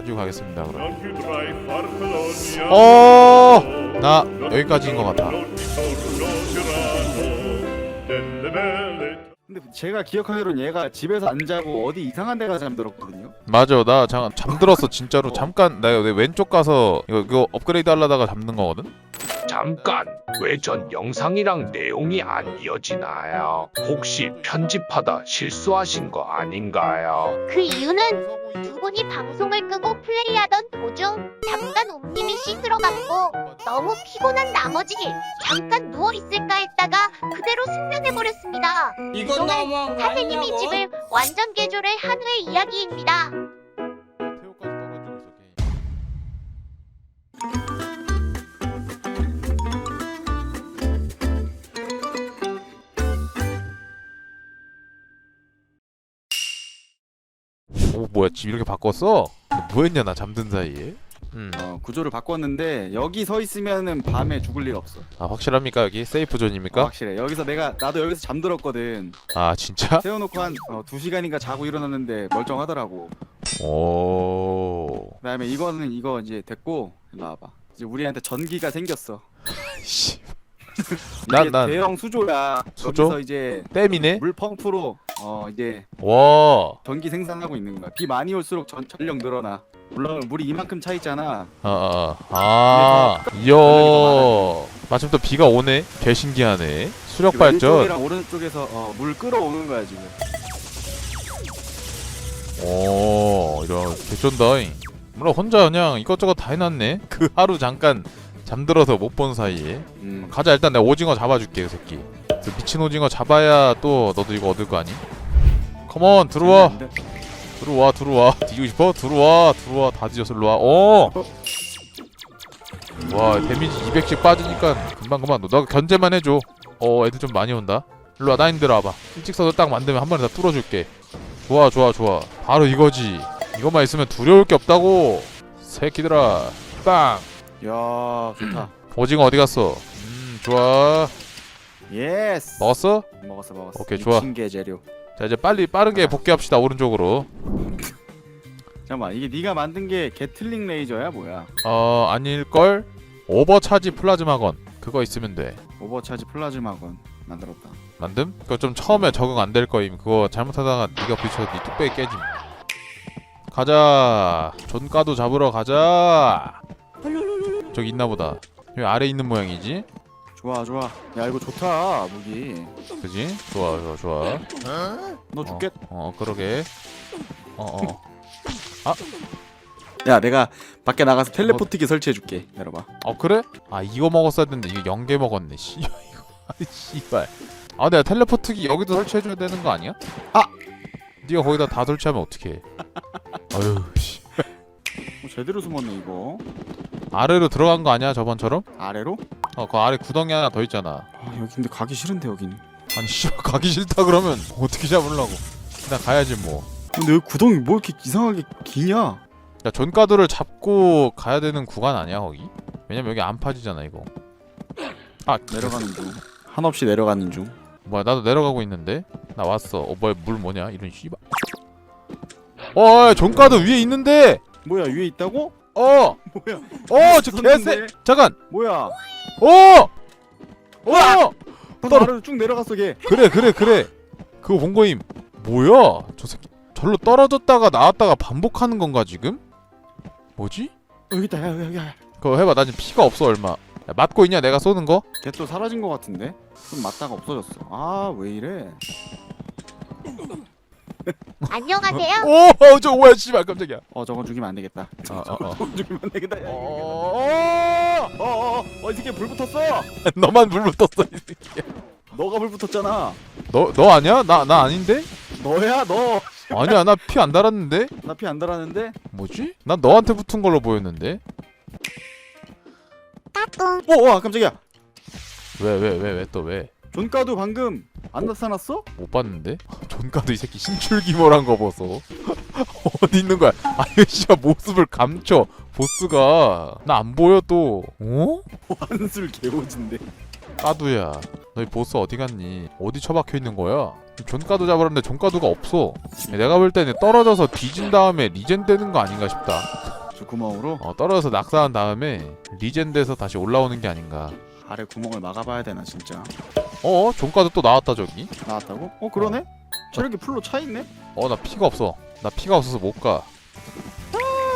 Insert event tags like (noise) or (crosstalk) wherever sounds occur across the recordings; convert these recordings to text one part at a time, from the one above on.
가지고 가겠습니다 그럼 Non più tra i far colonia. 어, 나 여기까지인 것 같아. 근데 제가 기억하기로는 얘가 집에서 안 자고 어디 이상한 데 가서 잠들었거든요. 맞아 나 잠깐 잠들었어 진짜로 잠깐 나 내 왼쪽 가서 이거, 이거 업그레이드 하려다가 잠든 거거든 잠깐 왜 전 영상이랑 내용이 안 이어지나요? 혹시 편집하다 실수하신 거 아닌가요? 그 이유는 두 분이 방송을 끄고 플레이하던 도중 잠깐 옴님이 씻으러 갔고 너무 피곤한 나머지 잠깐 누워 있을까 했다가 그대로 숙면해 버렸습니다. 이건 너무한 거 사장님이 아니냐고? 집을 완전 개조를 한 후의 이야기입니다. 오 뭐야 집 이렇게 바꿨어? 뭐 했냐 나 잠든 사이에 음. 어, 구조를 바꿨는데 여기 서 있으면은 밤에 죽을 일 없어. 아 확실합니까 여기 세이프 어, 존입니까? 확실해. 여기서 내가 나도 여기서 잠들었거든. 아 진짜? 세워놓고 한 어, 2시간인가 자고 일어났는데 멀쩡하더라고. 오 그다음에 이거는 이거 이제 됐고 일로 와봐. 이제 우리한테 전기가 생겼어. 씨. 이게 난- 난- 대형 수조야. 수조? 여기서 이제 땜이네? 물 펌프로 어 이제 와 전기 생산하고 있는 거야. 비 많이 올수록 전, 전력 늘어나. 물론 물이 이만큼 차 있잖아. 아, 아, 아, 이야, 마침 또 비가 오네. 개 신기하네. 수력 발전. 왼쪽이랑 오른쪽에서 어, 물 끌어오는 거야 지금. 오, 이런 개쩐다잉. 물론 혼자 그냥 이것저것 다 해놨네. 그 하루 잠깐 잠들어서 못 본 사이에. 음. 가자 일단 내가 오징어 잡아줄게 그 새끼. 그 미친 오징어 잡아야 또 너도 이거 얻을 거 아니? 컴온 들어와 안 돼. 들어와 들어와 뒤지고 싶어? 들어와 들어와 다 뒤졌어 일로와 어! 와 데미지 200씩 빠지니까 금방 금방 너 견제만 해줘 어 애들 좀 많이 온다 일로와 나인들 와봐 서서 딱 만들면 한 번에 다 뚫어줄게 좋아 좋아 좋아 바로 이거지 이것만 있으면 두려울 게 없다고 새끼들아 빵 야 좋다. (clears throat) 오징어 어디 갔어 음 좋아 예스. 먹었어? 먹었어 먹었어. 오케이, 좋아. 미친 개 재료. 자 이제 빨리 빠르게 복귀합시다 오른쪽으로 잠깐만 이게 네가 만든 게 게틀링 레이저야 뭐야? 어 아닐걸? 오버차지 플라즈마건 그거 있으면 돼 오버차지 플라즈마건 만들었다. 만듦? 그거 좀 처음에 적응 안 될 거임 그거 잘못하다가 네가 부딪혀서 네 뚝배기 깨짐 가자 존가도 잡으러 가자 저기 있나 보다 여기 아래 있는 모양이지? 좋아 좋아. 야 이거 좋다 무기. 그지? 좋아 좋아 좋아 너 죽겠. 어, 어 그러게 어어 야 내가 밖에 나가서 텔레포트기 설치해줄게. 내려봐. 어 그래? 아 이거 먹었어야 되는데 이거 연계 먹었네 (laughs) 씨 이거 씨발 아 내가 텔레포트기 여기도 설치해줘야 되는 거 아니야? 아! 네가 거기다 다 설치하면 어떡해 (laughs) 아유 씨 어, 제대로 숨었네 이거. 아래로 들어간 거 아니야 저번처럼? 아래로? 어 그 아래 구덩이 하나 더 있잖아 아 여기 근데 가기 싫은데 여기는. 아니 씨발 가기 싫다 그러면 어떻게 잡으려고 그냥 가야지 뭐야 근데 여기 구덩이 뭐 이렇게 이상하게 기냐? 존가드를 잡고 가야 되는 구간 아니야 거기? 왜냐면 여기 안 파지잖아 이거 아 내려가는 중. 한없이 내려가는 중. 뭐야 나도 내려가고 있는데 나 왔어 어 뭐야 물 뭐냐 이런 씨발 어 존가드 위에 있는데 뭐야 위에 있다고? 어! 뭐야? 어! 저 개새! 섰는데? 잠깐! 뭐야? 어! 어! 바로 아래로 쭉 내려갔어 걔. 그래 그래 그래 그거 본 거임 뭐야 저 새끼 절로 떨어졌다가 나왔다가 반복하는 건가 지금? 뭐지? 어, 여기 있다. 야 여기 야. 그거 해봐 나 지금 피가 없어 얼마 야, 맞고 있냐 내가 쏘는 거? 걔 또 사라진 것 같은데? 좀 맞다가 없어졌어. 아 왜 이래? (laughs) 안녕하세요. 오! 저 뭐야 씨발 깜짝이야 어 저건 죽이면 안 되겠다. 어 어어 저건 죽이면 안 되겠다. 야, 이거. 어... 어어어 어, 이 새끼 불 붙었어. (laughs) 너만 물 붙었어 이 새끼 너가 불 붙었잖아. 너, 너 아니야? 나, 나 아닌데? 너야 너. 아니야 나 피 안 달았는데? 나 피 안 달았는데? 뭐지? 난 너한테 붙은 걸로 보였는데? 따뚱. 어, 와 깜짝이야. 왜 왜 왜 왜 또 왜? 존가도 방금 안 나타났어? 못 봤는데? (laughs) 존가도 이 새끼 신출귀몰한 거 보소 (laughs) 어디 있는 거야? 아유 씨발 모습을 감춰 보스가 나 안 보여 또 어? 한술 개오진데. 까두야 너희 보스 어디 갔니? 어디 처박혀 있는 거야? 존가도 잡으려는데 존가도가 없어 내가 볼 때는 떨어져서 뒤진 다음에 리젠 되는 거 아닌가 싶다 저 구멍으로 어 떨어져서 낙사한 다음에 리젠 돼서 다시 올라오는 게 아닌가 아래 구멍을 막아봐야 되나 진짜. 어 존가도 또 나왔다 저기 나왔다고? 어 그러네? 체력이 풀로 차 있네? 어 나 피가 없어 나 피가 없어서 못가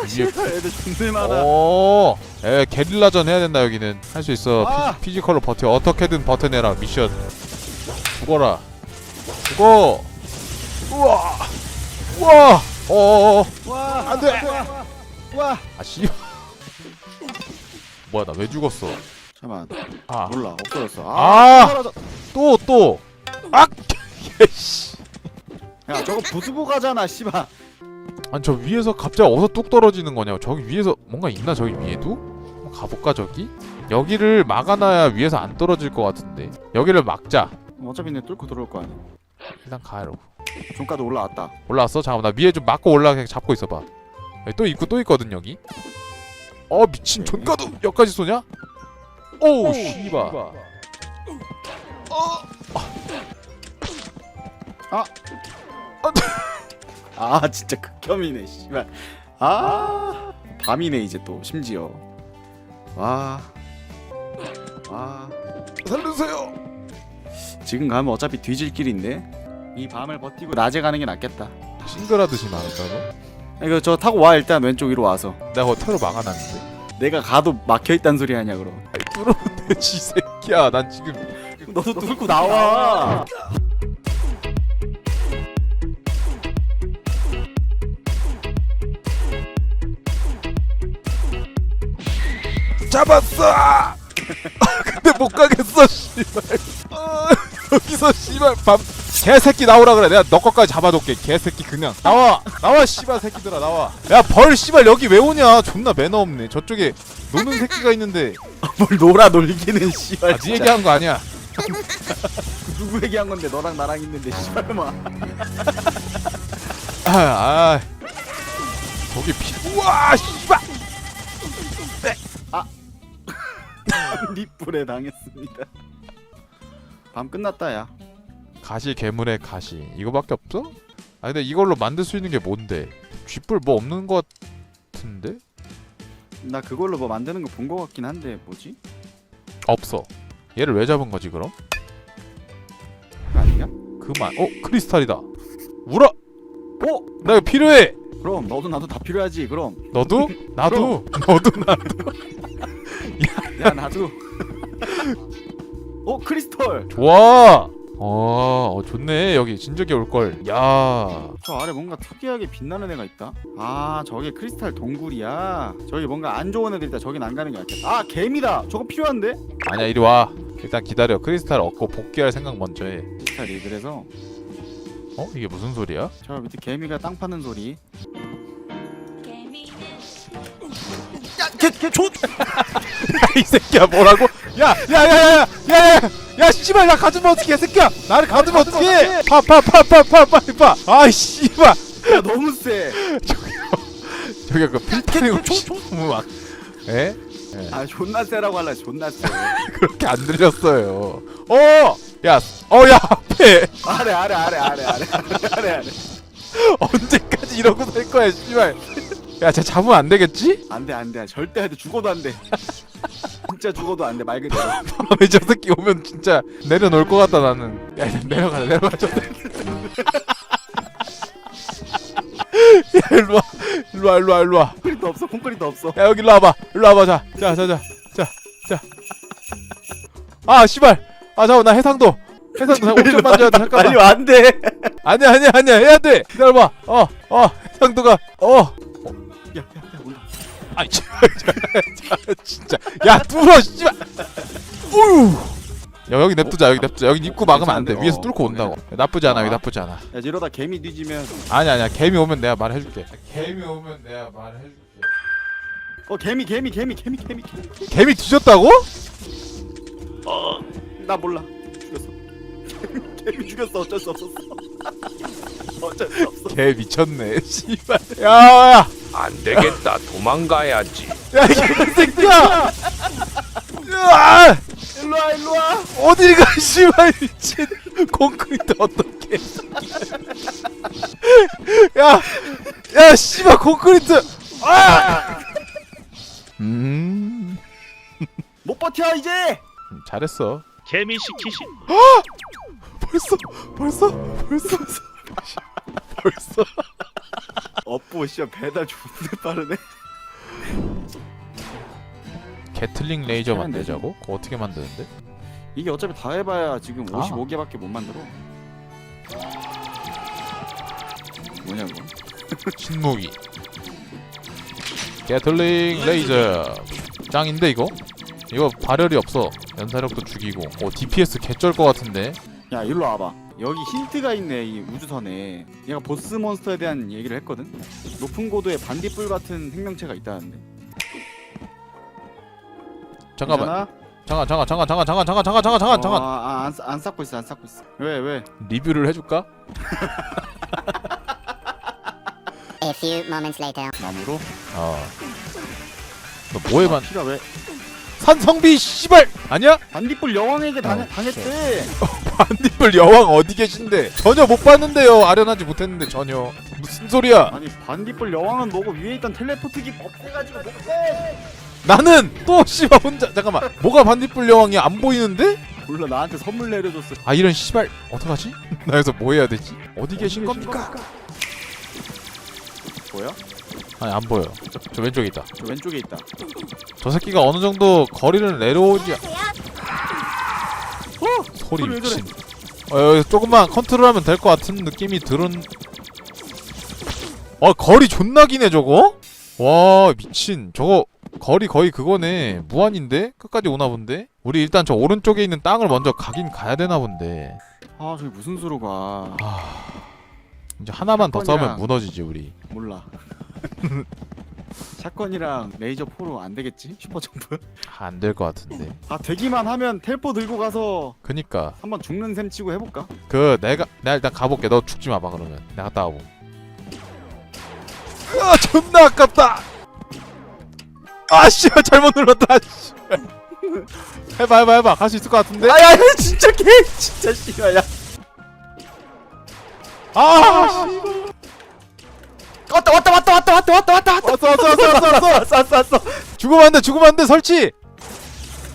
씨발 애들 존내 많아. 어, 에 게릴라전 해야 된다 여기는 할 수 있어. 아! 피, 지컬로 버텨. 어떻게든 버텨내라 미션. 죽어라. 죽어. 우와. 우와. 어어어. 와, 안 돼. 와, 와. 아 씨. 뭐야 나 왜 죽었어? 잠깐, 아. 몰라 없어졌어. 아! 떨어져. 또 또. 악. (laughs) 씨. 야 저거 부수보가잖아, 씨발. 아니 저 위에서 갑자기 어디서 뚝 떨어지는 거냐고. 저기 위에서 뭔가 있나 저기 위에도? 한번 가볼까 저기? 여기를 막아놔야 위에서 안 떨어질 것 같은데. 여기를 막자. 어차피 내 뚫고 들어올 거 아니야. 일단 가요. 종가도 올라왔다. 올라왔어? 잠깐만 나 위에 좀 막고 올라 그냥 잡고 있어봐 여기 또 있고 또 있거든 여기 어 미친 존가도 여기까지 쏘냐? 오우 씨바 아 진짜 극혐이네, 씨발. 아 밤이네 이제 또 심지어. 와. 와. 살려주세요 지금 가면 어차피 뒤질 길인데 이 밤을 버티고 낮에 가는 게 낫겠다. 싱글하듯이 나온다고? 이거 저 타고 와 일단 왼쪽 위로 와서. 내가 테러 막아놨는데 내가 가도 막혀 있단 소리 하냐 그럼. 뚫어본데 (laughs) 지 새끼야 난 지금 너도 뚫고 나와. 잡았어 (laughs) 근데 못 가겠어 씨발 아, 여기서 씨발 밤 개새끼 나오라 그래. 내가 너 것까지 잡아둘게 개새끼 그냥. 나와 나와 씨발 새끼들아 나와. 야 벌 씨발 여기 왜 오냐? 존나 매너 없네. 저쪽에 노는 새끼가 있는데. 뭘 놀아 놀리기는 씨발. 아, 네 얘기한 거 아니야? (laughs) 누구 얘기한 건데 너랑 나랑 있는데 씨발마. (laughs) 아, 아 저기 피 우와 씨발. (laughs) 립불에 당했습니다. 밤 끝났다 야. 가시 괴물의 가시 이거밖에 없어? 아 근데 이걸로 만들 수 있는 게 뭔데 쥐뿔 뭐 없는 것 같은데 나 그걸로 뭐 만드는 거 본 거 같긴 한데 뭐지? 없어 얘를 왜 잡은 거지 그럼 아니야? 그만 어 크리스탈이다 우라 어? 나 이거 필요해 그럼 너도 나도 다 필요하지. 그럼 너도 (laughs) 나도 너도 나도 야 나도. 어 크리스털. 좋아 어, 어 좋네 여기 진적이 올걸 야 저 아래 뭔가 특이하게 빛나는 애가 있다. 아 저게 크리스탈 동굴이야. 저기 뭔가 안 좋은 애들 있다. 저긴 안 가는 게 낫겠다. 아 개미다. 저거 필요한데? 아니야 이리 와 일단 기다려 크리스탈 얻고 복귀할 생각 먼저 해 크리스탈이 그래서 어? 이게 무슨 소리야? 저 밑에 개미가 땅 파는 소리. (laughs) 이 새끼야 뭐라고? 야 야 야 야 야 야 야 씨발 나 가두면 어떡해 새끼야 나를 가두면 어떡해 파파파파파 빨리 파 아이 씨발 야 너무 세. (laughs) 저기 그 필터링 너무 막 에? 아 존나 세라고 할라 존나 세. (laughs) 그렇게 안 들렸어요 어! 야! 어야 앞에 아래 아래 아래 아래 아래 아래 아래 아래. (laughs) 언제까지 이러고 살 거야 씨발 야쟤 잡으면 안 되겠지? 안돼 안돼 절대 안돼 죽어도 안돼. 진짜 죽어도 안 돼 말 그대로. (laughs) 밤에 저 새끼 오면 진짜 내려놓을 것 같다 나는. 야 내려가자 내려가자 (laughs) 야 일로와. 일로와 일로와 일로와. 콘크리트 없어 콘크리트 없어. 야 여기 일로 와봐. 일로 와봐 자자자자자자아 씨발. 아 잠깐 나 해상도. 해상도 나 (laughs) 옵션 만져야 돼 잠깐만. 와 안돼. 아니야 아니야 아니야. 해야 돼. 기다려봐. 어어. 해상도가 어. 올라. 아이 참, 진짜 야 뚫어 씨발 우유 야 여기 냅두자 여기 냅두자 여기 입구 막으면 안돼? 위에서 어, 뚫고 온다고 나쁘지 않아 여기 아. 나쁘지 않아 야 이러다 개미 뒤지면 아니 아니야 개미 오면 내가 말해줄게 개미 오면 내가 말해줄게 어 개미 개미 개미 개미 개미 개미. 개미 뒤졌다고? 나 몰라. 죽였어. (laughs) 개미 죽였어 어쩔 수 없었어. (laughs) 어쩔 수 없어. 개 미쳤네 씨발 야야 안 되겠다 도망가야지 야, 이 새끼야! 으아! 일로 와 일로 와. 어딜 가, 씨발, 미친. 콘크리트 어떡해. 야, 야, 씨발 콘크리트. 아! 음, 못 버텨 이제. 잘했어. 개미 시키신 벌써, 벌써, 벌써, 벌써. 업 보 씨발 배달 존나 빠르네. 게틀링 레이저 하면 만들자고? 그거 어떻게 만드는데? 이게 어차피 다 해봐야 지금 아. 55개밖에 못 만들어. 뭐냐고? (laughs) 신무기. 게틀링 레이저. 짱인데 이거? 이거 발열이 없어. 연사력도 죽이고. 어 DPS 개쩔 것 같은데. 야 일로 와봐. 여기 힌트가 있네 이 우주선에. 얘가 보스 몬스터에 대한 얘기를 했거든. 높은 고도에 반딧불 같은 생명체가 있다는데. 잠깐만. 괜찮아? 잠깐 잠깐 잠깐 잠깐 잠깐 잠깐 잠깐 잠깐 잠깐 잠깐. 어, 아, 안, 쌓- 안 쌓고 있어 안 쌓고 있어. 왜 왜? 리뷰를 해줄까? A few moments later. 나무로? 어. 너 뭐에 반? 피가 왜? 산성비 씨발 아니야? 반딧불 여왕에게 당, 어, 당했대. 반딧불 여왕 어디 계신데? 전혀 못 봤는데요. 아련하지 못했는데 전혀. 무슨 소리야? 아니 반딧불 여왕은 뭐고 위에 있던 텔레포트기 없애가지고 못해. 나는 또 씨발 혼자 잠깐만. 뭐가 반딧불 여왕이 안 보이는데? 몰라 나한테 선물 내려줬어. 아 이런 씨발 어떡하지? (laughs) 나 여기서 뭐 해야 되지? 어디 계신 겁니까? 뭐야? 아니 안 보여. 저, 저 왼쪽에 있다. 저 왼쪽에 있다. 저 새끼가 어느 정도 거리를 내려오지. 어? 소리 소리 왜 저래? 미친. 어 여기 조금만 컨트롤하면 될 것 같은 느낌이 들은. 어 거리 존나 기네 저거. 와 미친 저거 거리 거의 그거네 무한인데 끝까지 오나 본데. 우리 일단 저 오른쪽에 있는 땅을 먼저 가긴 가야 되나 본데. 아 저기 무슨 수로 가? 이제 하나만 더 사건이랑- 싸우면 무너지지 우리. 몰라. (laughs) 샷건이랑 레이저 포로 안 되겠지? 슈퍼 점프? 안 될 것 같은데. 아 되기만 하면 텔포 들고 가서 그니까 한번 죽는 셈 치고 해볼까? 그 내가 내가 일단 가볼게. 너 죽지 마봐 그러면. 내가 갔다 와보. 아 존나 아깝다. 아 씨발 (laughs) 잘못 눌렀다. 씨발. (laughs) 해봐 해봐 해봐 갈 수 있을 것 같은데. 아야 진짜 개 진짜 씨발야. 아 씨. 왔다 왔다 왔다 왔다 왔다 왔다 왔다 왔다 왔어 왔어 왔어 왔어 왔어. 왔어 왔어 왔어. 죽으면 안돼 죽으면 안돼 설치.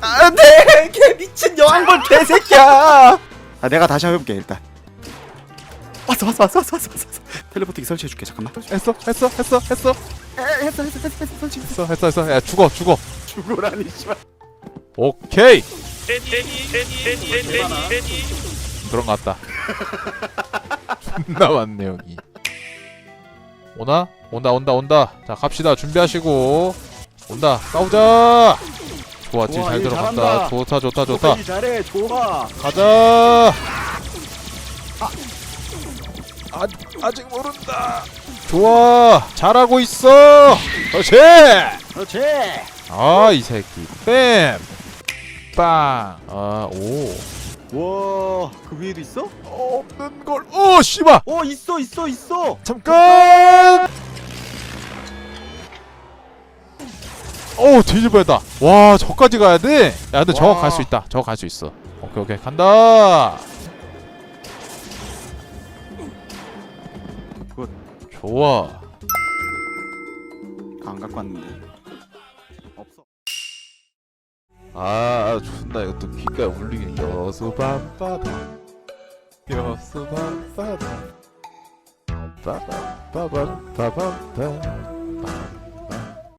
안돼 개 미친 여왕벌 개새끼야. 아 내가 다시 한번 해볼게 일단. 왔어 왔어 왔어 왔어 왔어. 왔어. 텔레포트기 설치해줄게 잠깐만. 했어 했어 했어 했어 에, 했어 했어 했어 했어 설치. 했어 했어 했어. 야 죽어 죽어. 죽으라니 씨발. 오케이 애니 애니 애니 애니 애니 애니 그런 것 같다. 존나 많네 여기. 오나? 온다 온다 온다. 자 갑시다 준비하시고 온다 싸우자. 좋아 딜 좋아, 잘일 들어간다. 잘한다. 좋다 좋다 좋다. 잘해 좋아. 가자. 아, 아직 모른다. 좋아 잘하고 있어. 그렇지. 그렇지. 아 이 새끼 뺨. 빵. 아 오. 와, 그 위에도 있어? 없는 걸. 오 씨발. 어, 있어, 있어, 있어. 잠깐. 오 뒤집어야다. 와 저까지 가야 돼. 야 근데 저거 와. 갈수 있다. 저거 갈 수 있어. 오케이 오케이 간다. 굿. 좋아. 안 갖고 왔는데. 아 존나 이것도 귓가에 울리긴 여수 밤바다 여수 밤바다 빠밤 빠밤 빠밤